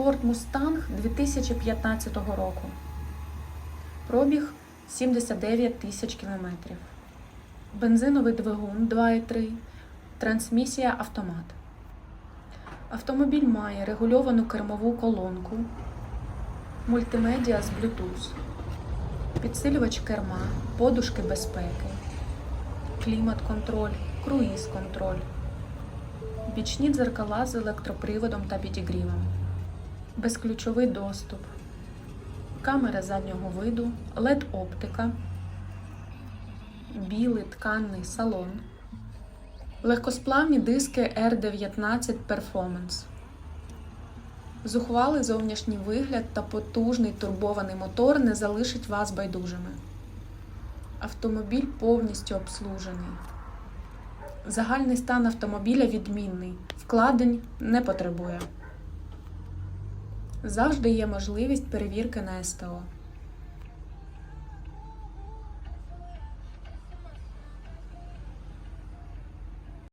Ford Mustang 2015 року. Пробіг 79 тисяч кілометрів. Бензиновий двигун 2,3, трансмісія автомат. Автомобіль має регульовану кермову колонку, мультимедіа з Bluetooth, підсилювач керма, подушки безпеки, клімат-контроль, круїз-контроль, бічні дзеркала з електроприводом та підігрівом, безключовий доступ, камера заднього виду, LED-оптика, білий тканний салон, легкосплавні диски R19 Performance. Зухвалий зовнішній вигляд та потужний турбований мотор не залишить вас байдужими. Автомобіль повністю обслужений. Загальний стан автомобіля відмінний, вкладень не потребує. Завжди є можливість перевірки на СТО.